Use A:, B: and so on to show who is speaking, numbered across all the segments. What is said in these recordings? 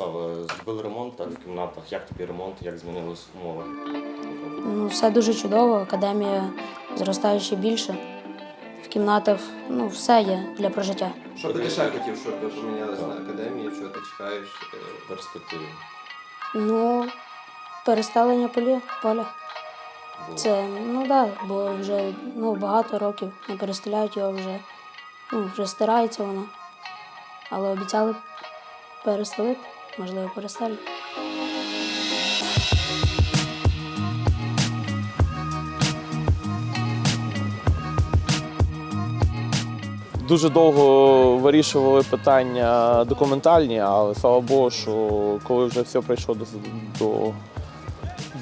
A: Ярослав, е, зробили ремонт так, в кімнатах. Як тобі ремонт, як змінились умови?
B: Ну, все дуже чудово, академія зростає ще більше. В кімнатах ну, все є для прожиття.
C: Що ти ще хотів, щоб ви помінялись на академії, що ти чекаєш? е,
A: В перспективі.
B: Ну, перестелення полі, поля.
A: Було.
B: Це, ну так, да, бо вже ну, багато років не перестеляють його вже. Ну, вже стирається воно. Але обіцяли перестелити, можливо, перестелять.
D: Дуже довго вирішували питання документальні, але слава Богу, що коли вже все прийшло до, до,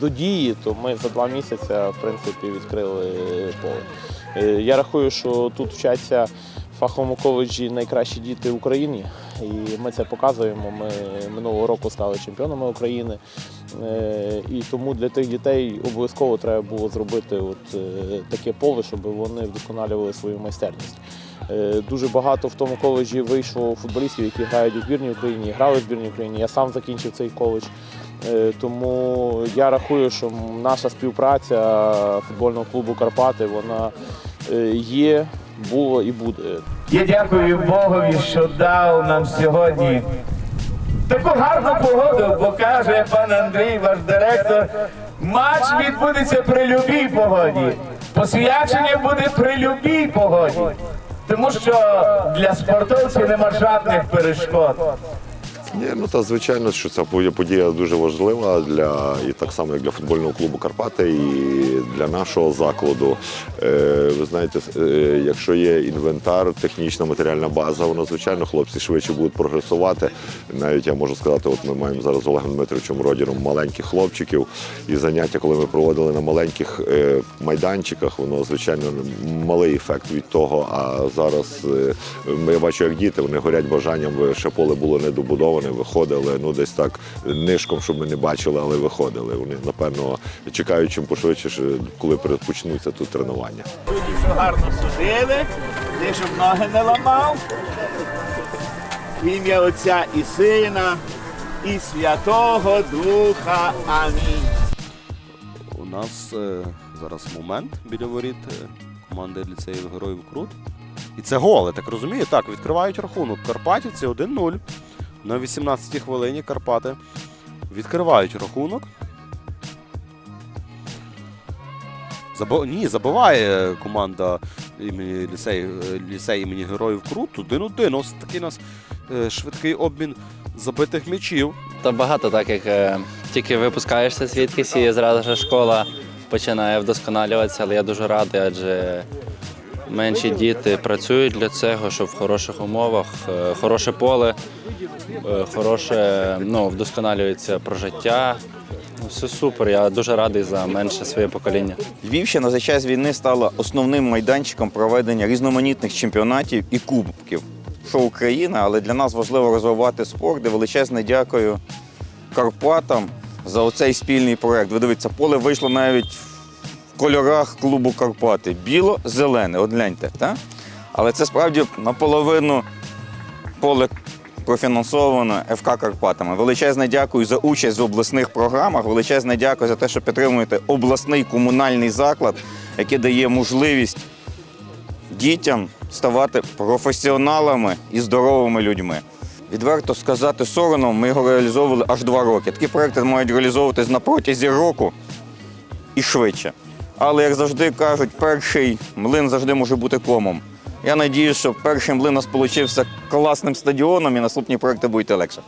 D: до дії, то ми за два місяці в принципі відкрили поле. Е, Я рахую, що тут вчаться фаховому коледжі найкращі діти в Україні, і ми це показуємо. Ми минулого року стали чемпіонами України. Е, І тому для тих дітей обов'язково треба було зробити от е, таке поле, щоб вони вдосконалювали свою майстерність. Е, Дуже багато в тому коледжі вийшло футболістів, які грають у збірній Україні, грали в збірній Україні. Я сам закінчив цей коледж. Тому я рахую, що наша співпраця футбольного клубу Карпати вона є, була і буде.
E: Я дякую Богові, що дав нам сьогодні таку гарну погоду, бо каже пан Андрій, ваш директор, матч відбудеться при любій погоді. Посвячення буде при любій погоді. Тому що для спортовців нема жодних перешкод.
F: Ні, ну та звичайно, що ця подія дуже важлива для і так само як для футбольного клубу Карпати, і для нашого закладу. Е, ви знаєте, е, якщо є інвентар, технічна матеріальна база, воно звичайно хлопці швидше будуть прогресувати. Навіть я можу сказати, от ми маємо зараз з Олегом Дмитровичем Родіном маленьких хлопчиків, і заняття, коли ми проводили на маленьких е, майданчиках, воно звичайно малий ефект від того. А зараз е, я бачу, як діти вони горять бажанням, ще поле було недобудоване, виходили, ну десь так нишком, щоб ми не бачили, але виходили. Вони напевно чекають чим пошвидше, коли почнуться тут тренування.
E: Що гарно судили, ти щоб ноги не ламав. В ім'я Отця і Сина, і Святого Духа. Амінь.
G: У нас е, зараз момент біля воріт е, команди ліцеїв Героїв Крут. І це гол, я так розумію. Так, відкривають рахунок. Карпатівці 1-0. На 18-й хвилині Карпати відкривають рахунок. Забо... Ні, забиває команда імені ліцей, е, ліцей імені Героїв Крут. 1-1. Ось такий у нас е, швидкий обмін забитих м'ячів.
H: Та багато так, як е, тільки випускаєшся звідкись і зразу ж школа починає вдосконалюватися, але я дуже радий, адже менші діти працюють для цього, щоб в хороших умовах, е, хороше поле, хороше ну, вдосконалюється прожиття. Ну, Все супер, я дуже радий за менше своє покоління.
I: Львівщина за час війни стала основним майданчиком проведення різноманітних чемпіонатів і кубків. Що Україна, але для нас важливо розвивати спорт. І величезне дякую Карпатам за оцей спільний проект. Ви дивіться, поле вийшло навіть в кольорах клубу Карпати. Біло-зелене, от гляньте. Так? Але це справді наполовину поле профінансовано ФК Карпатами. Величезне дякую за участь в обласних програмах. Величезне дякую за те, що підтримуєте обласний комунальний заклад, який дає можливість дітям ставати професіоналами і здоровими людьми. Відверто сказати соромно, ми його реалізовували аж два роки. Такі проекти мають реалізовуватись на протязі року і швидше. Але, як завжди кажуть, перший млин завжди може бути комом. Я надію, що перший млин вийшов класним стадіоном і наступні проекти будуть легше.